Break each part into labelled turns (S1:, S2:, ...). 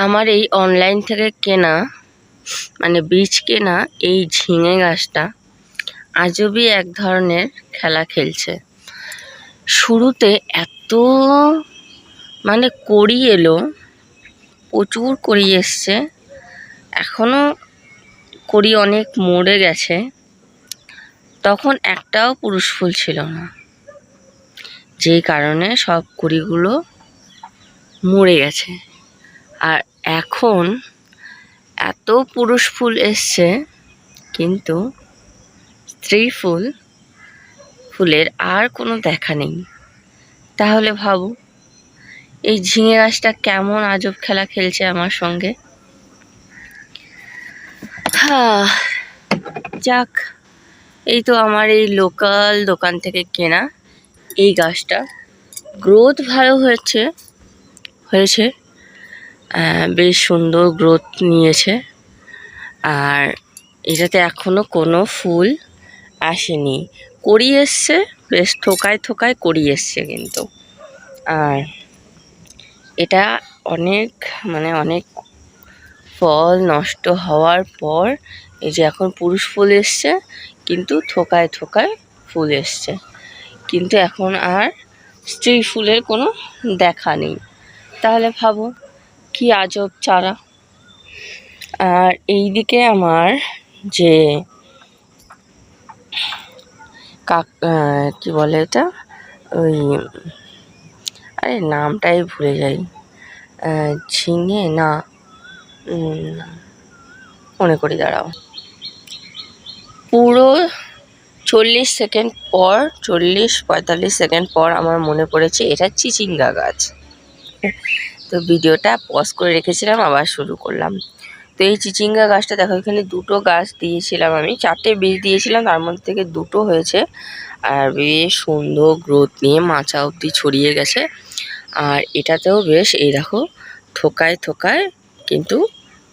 S1: আমার এই অনলাইন থেকে কেনা মানে বীজ কেনা এই ঝিঙে গাছটা আজবই এক ধরনের খেলা খেলছে। শুরুতে এত মানে কড়ি এলো, প্রচুর কড়ি এসছে এখনও কড়ি অনেক মরে গেছে, তখন একটাও পুরুষ ফুল ছিল না। যেই কারণে সব কুড়িগুলো মরে গেছে। আর এখন এত পুরুষ ফুল এসছে, কিন্তু স্ত্রী ফুল, ফুলের আর কোনো দেখা নেই। তাহলে ভাবো, এই ঝিঙে গাছটা কেমন আজব খেলা খেলছে আমার সঙ্গে। হ্যাঁ যাক, এই তো আমার এই লোকাল দোকান থেকে কেনা এই গাছটা। গ্রোথ ভালো হয়েছে হয়েছে। বেশ সুন্দর গ্রোথ নিয়েছে। আর এটাতে এখনও কোনো ফুল আসেনি। করি এসছে, বেশ থোকায় থোকায় করি এসছে কিন্তু। আর এটা অনেক মানে অনেক ফল নষ্ট হওয়ার পর এই যে এখন পুরুষ ফুল এসছে, কিন্তু থোকায় থোকায় ফুল এসছে। কিন্তু এখন আর স্ত্রী ফুলের কোনো দেখা নেই। তাহলে ভাবো কি আজব চারা। আর এই দিকে আমার যে কাক কি বলে এটা? ওই, আরে নামটাই ভুলে যাই। ঝিঙে না মনে করি, দাঁড়াও। পুরো চল্লিশ সেকেন্ড পর, চল্লিশ পঁয়তাল্লিশ সেকেন্ড পর আমার মনে পড়েছে, এটা চিচিঙ্গা গাছ। তো ভিডিওটা পজ করে রেখেছিলাম, আবার শুরু করলাম। তো এই চিচিঙ্গা গাছটা দেখো, এখানে দুটো গাছ দিয়েছিলাম আমি। চারটে বীজ দিয়েছিলাম, তার মধ্যে থেকে দুটো হয়েছে। আর বেশ সুন্দর গ্রোথ নিয়ে মাচা অবধি ছড়িয়ে গেছে। আর এটাতেও বেশ, এই দেখো, থোকায় থোকায় কিন্তু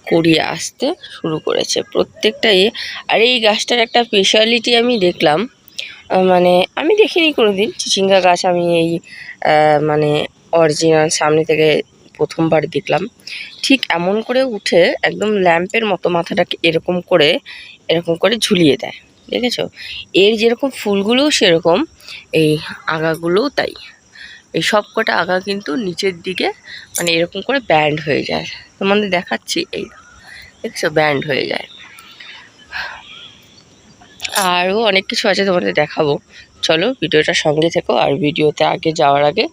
S1: কুড়িয়ে আসতে শুরু করেছে প্রত্যেকটা এ আর এই গাছটার একটা স্পেশালিটি আমি দেখলাম মানে আমি দেখিনি কোনো দিন চিচিঙ্গা গাছ আমি এই মানে অরিজিনাল সামনে থেকে প্রথমবার দেখলাম। ঠিক এমন করে উঠে একদম ল্যাম্পের মতো মাথাটাকে এরকম করে এরকম করে ঝুলিয়ে দেয়। দেখেছ? এর যেরকম ফুলগুলোও সেরকম, এই আগাগুলোও তাই। এই সব কটা আগা কিন্তু নিচের দিকে মানে এরকম করে ব্যান্ড হয়ে যায়। তোমাদের দেখাচ্ছি এই দেখছ? ব্যান্ড হয়ে যায়। আরও অনেক কিছু আছে তোমাদের দেখাবো। চলো ভিডিওটা সঙ্গে থেকো আর ভিডিওতে আগে যাওয়ার আগে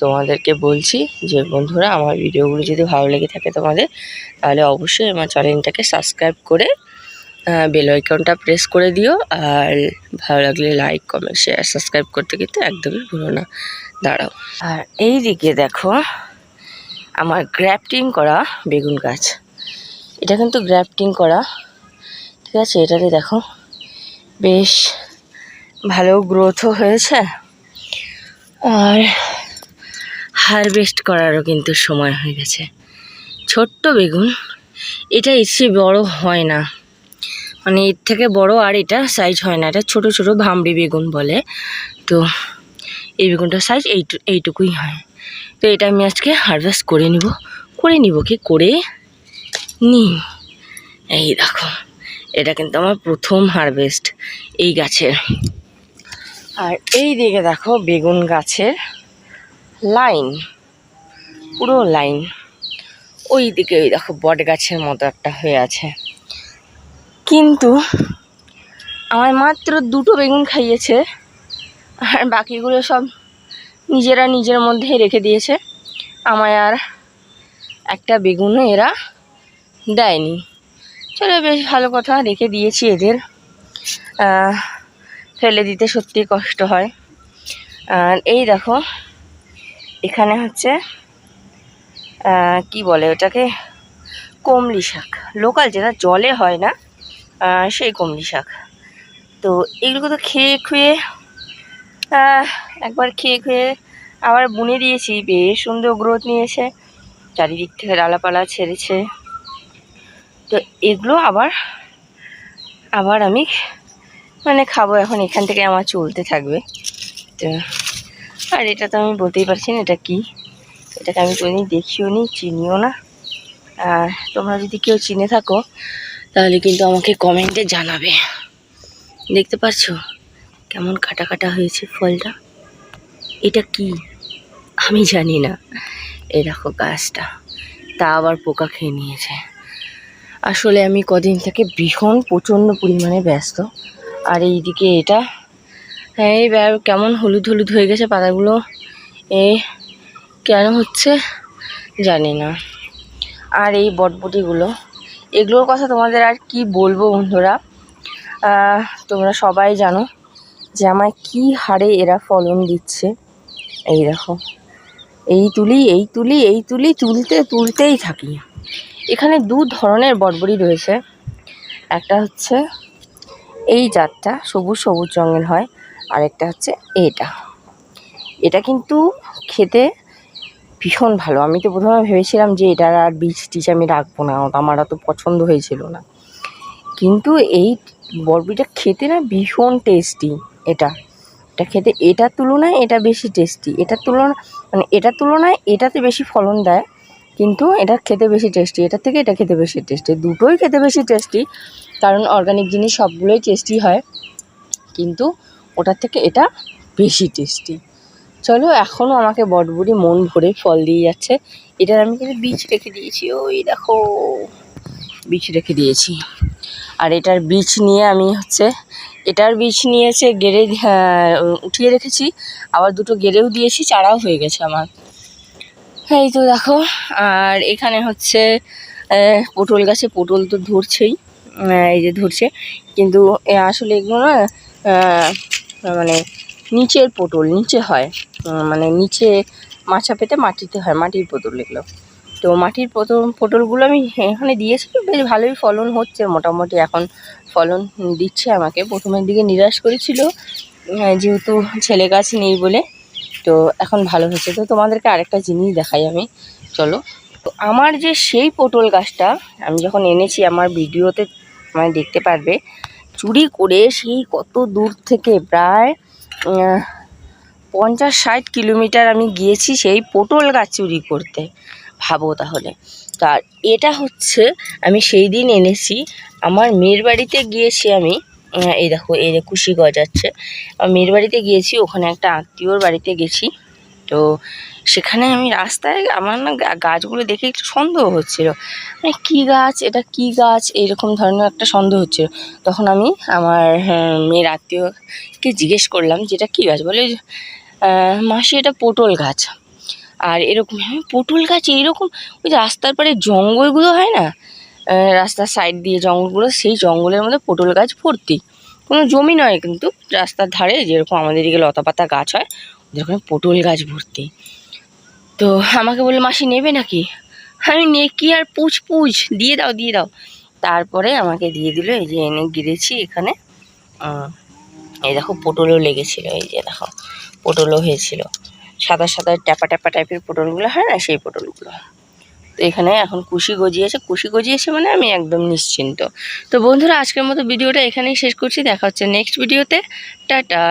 S1: তোমাদেরকে বলছি যে বন্ধুরা, আমার ভিডিওগুলো যদি ভালো লেগে থাকে তোমাদের, তাহলে অবশ্যই আমার চ্যানেলটাকে সাবস্ক্রাইব করে বেল আইকনটা প্রেস করে দিও আর ভালো লাগলে লাইক কমেন্ট শেয়ার সাবস্ক্রাইব করতে কিন্তু একদমই ভুলো না। দাঁড়াও। আর এই দিকে দেখো আমার গ্র্যাফটিং করা বেগুন গাছ। এটা কিন্তু গ্র্যাফটিং করা। ঠিক আছে, এটাতে দেখো বেশ ভালো গ্রোথও হয়েছে। আর হারভেস্ট করারও কিন্তু সময় হয়ে গেছে। ছোট্ট বেগুন, এটা চেয়ে বড় হয় না। মানে এর থেকে বড় আর এটা সাইজ হয় না। এটা ছোট ছোট ভামড়ি বেগুন বলে। তো এই বেগুনটার সাইজ এইটু এইটুকুই হয়। তো এটা আমি আজকে হারভেস্ট করে নিব। করে নিব কি? করে নি এই দেখো, এটা কিন্তু আমার প্রথম হারভেস্ট এই গাছের। আর এই দিকে দেখো বেগুন গাছের লাইন, পুরো লাইন। ওই দিকে ওই দেখো বট গাছের মতো একটা হয়ে আছে। কিন্তু আমার মাত্র দুটো বেগুন খাইয়েছে, আর বাকিগুলো সব নিজেরা নিজের মধ্যেই রেখে দিয়েছে। আমায় আর একটা বেগুনও এরা দেয়নি। চলো বেশ ভালো কথা, রেখে দিয়েছি এদের। ফেলে দিতে সত্যি কষ্ট হয়। আর এই দেখো, এখানে হচ্ছে কি বলে ওটাকে? কমলি শাক। লোকাল যেটা জলে হয় না সেই কমলি শাক। তো এগুলো তো খেয়ে খুয়ে একবার খেয়ে খুয়ে আবার বুনে দিয়েছি। বেশ সুন্দর গ্রোথ নিয়েছে। চারিদিক থেকে ডালাপালা ছেড়েছে। তো এগুলো আবার আবার আমি মানে খাব এখন, এখান থেকে আমার চলতে থাকবে। তো, আর এটা তো আমি বলতেই পারছি না, এটা কি? এটাকে আমি কোনোদিন দেখিও নি, চিনিও না। আর তোমরা যদি কেউ চিনে থাকো, তাহলে কিন্তু আমাকে কমেন্টে জানাবে। দেখতে পাচ্ছ কেমন কাটা কাটা হয়েছে ফলটা? এটা কি? আমি জানি না। এই দেখো গাছটা, তা আবার পোকা খেয়ে নিয়েছে। আসলে আমি কদিন থেকে ভীষণ প্রচণ্ড পরিমাণে ব্যস্ত। আর এইদিকে এটা। হ্যাঁ এই ব্যা- কেমন হলুদ হলুদ হয়ে গেছে পাতাগুলো। এ কেন হচ্ছে জানি না। আর এই বটবটিগুলো, এগুলোর কথা তোমাদের আর কি বলব বন্ধুরা? তোমরা সবাই জানো যে আমায় কি হারে এরা ফলন দিচ্ছে। এই দেখো, এই তুলি এই তুলি এই তুলি, তুলতে, তুলতেই থাকি। এখানে দু ধরনের বটবড়ি রয়েছে। একটা হচ্ছে এই জাতটা সবুজ সবুজ রঙের হয়, আরেকটা হচ্ছে এটা। এটা কিন্তু খেতে ভীষণ ভালো। আমি তো প্রথমে ভেবেছিলাম যে এটার আর বীজ টিজ আমি রাখব না আমার অত পছন্দ হয়েছিল না। কিন্তু এই বরবিটা খেতে না ভীষণ টেস্টি এটা। এটা খেতে এটার তুলনায় এটা বেশি টেস্টি এটার তুলনা মানে এটার তুলনায় এটাতে বেশি ফলন দেয়, কিন্তু এটা খেতে বেশি টেস্টি এটার থেকে এটা খেতে বেশি টেস্টি দুটোই খেতে বেশি টেস্টি কারণ অর্গানিক জিনিস সবগুলোই টেস্টি হয়। কিন্তু ওটার থেকে এটা বেশি টেস্টি চলো এখনও আমাকে বটবুড়ি মন ভরে ফল দিয়ে যাচ্ছে। এটার আমি কিন্তু বীজ রেখে দিয়েছি ওই দেখো। বীজ রেখে দিয়েছি। আর এটার বীজ নিয়ে আমি হচ্ছে এটার বীজ নিয়েছে গেড়ে হ্যাঁ, উঠিয়ে রেখেছি। আবার দুটো গেড়েও দিয়েছি চারাও হয়ে গেছে আমার। এই তো দেখো আর এখানে হচ্ছে পটল গাছে পটল তো ধরছেই। এই যে ধরছে। কিন্তু আসলে এগুলো না মানে নিচের পটল, নিচে হয়। মানে নিচে মাছা পেতে মাটিতে হয়, মাটির পটল এগুলো। তো মাটির পটল পটলগুলো আমি এখানে দিয়েছি বেশ ভালোই ফলন হচ্ছে। মোটামুটি এখন ফলন দিচ্ছে আমাকে। প্রথমের দিকে নিরাশ করেছিল যেহেতু ছেলে গাছ নেই বলে। তো এখন ভালো হচ্ছে। তো তোমাদেরকে আরেকটা জিনিস দেখাই আমি। চলো। তো আমার যে সেই পটল গাছটা, আমি যখন এনেছি আমার ভিডিওতে মানে দেখতে পারবে, চুরি করে সেই কত দূর থেকে প্রায় পঞ্চাশ ষাট কিলোমিটার আমি গিয়েছি সেই পটল গাছ চুরি করতে। ভাবো তাহলে। তার এটা হচ্ছে, আমি সেই দিন এনেছি। আমার মেয়ের বাড়িতে গিয়েছি আমি এই দেখো, এই কুশি গজাচ্ছে। মেয়ের বাড়িতে গিয়েছি, ওখানে একটা আত্মীয়র বাড়িতে গেছি। তো সেখানে আমি রাস্তায় আমার না গাছগুলো দেখে একটু সন্দেহ হচ্ছিল। মানে কী গাছ? এটা কী গাছ? এইরকম ধরনের একটা সন্দেহ হচ্ছিল। তখন আমি আমার হ্যাঁ, মেয়ের আত্মীয়কে জিজ্ঞেস করলাম যে এটা কী গাছ? বলে মাসি এটা পটল গাছ। আর এরকম আমি পটল গাছ? এইরকম ওই যে রাস্তার পাড়ে জঙ্গলগুলো হয় না? রাস্তার সাইড দিয়ে জঙ্গলগুলো সেই জঙ্গলের মধ্যে পটল গাছ ভর্তি। কোনো জমি নয় কিন্তু রাস্তার ধারে যেরকম আমাদের দিকে লতা পাতা গাছ হয় ওখানে পটল গাছ ভর্তি। তো আমাকে বলল, মাসি, নেবে নাকি? আমি, নে, কি আর পুছ পুছ দিয়ে দাও দিয়ে দাও। তারপরে আমাকে দিয়ে দিল, এই যে এনে গিরেছি এখানে। এই দেখো, পটলও লেগেছিল, এই যে দেখো, পটলও হয়েছিল। সাদা সাদা, ট্যাপা ট্যাপা টাইপের পটলগুলো, হয় না সেই পটলগুলো। তো এখানে এখন কুশি গজিয়েছে। কুশি গজিয়েছে মানে আমি একদম নিশ্চিন্ত। তো বন্ধুরা, আজকের মতো ভিডিওটা এখানেই শেষ করছি। দেখা হচ্ছে নেক্সট ভিডিওতে। টাটা!